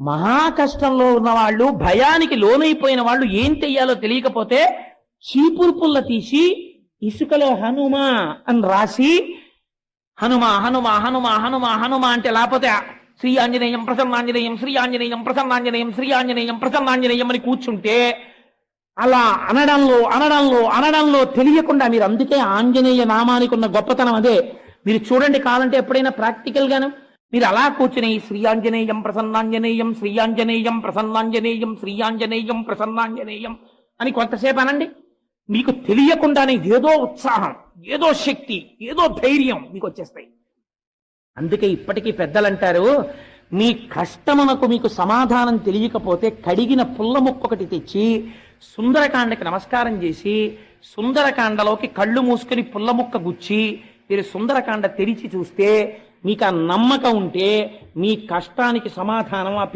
మహా కష్టంలో ఉన్న వాళ్ళు భయానికి లోనైపోయిన వాళ్ళు ఏం చెయ్యాలో తెలియకపోతే చీపురు పుల్ల తీసి ఇసుకలో హనుమ అని రాసి హనుమ హనుమ హనుమ హనుమ హనుమ అంటే లేకపోతే శ్రీ ఆంజనేయం ప్రసన్నాంజనేయం శ్రీ ఆంజనేయం ప్రసన్నాంజనేయం శ్రీ ఆంజనేయం ప్రసన్నాంజనేయం అని కూర్చుంటే అలా అనడంలో అనడంలో అనడంలో తెలియకుండా మీరు అందుకే ఆంజనేయ నామానికి ఉన్న గొప్పతనం అదే. మీరు చూడండి కావాలంటే ఎప్పుడైనా ప్రాక్టికల్ గాను మీరు అలా కూర్చుని శ్రీ ఆంజనేయం ప్రసన్నాంజనేయం శ్రీయాంజనేయం ప్రసన్నాంజనేయం శ్రీయాంజనేయం ప్రసన్నాంజనేయం అని కొంతసేపు అనండి మీకు తెలియకుండానే ఏదో ఉత్సాహం ఏదో శక్తి ఏదో ధైర్యం మీకు వచ్చేస్తాయి అందుకే ఇప్పటికీ పెద్దలు అంటారు మీ కష్టమునకు మీకు సమాధానం తెలియకపోతే కడిగిన పుల్ల ముక్కొకటి తెచ్చి సుందరకాండకి నమస్కారం చేసి సుందరకాండలోకి కళ్ళు మూసుకుని పుల్ల ముక్క గుచ్చి మీరు సుందరకాండ తెరిచి చూస్తే మీకు ఆ నమ్మకం ఉంటే మీ కష్టానికి సమాధానం ఆ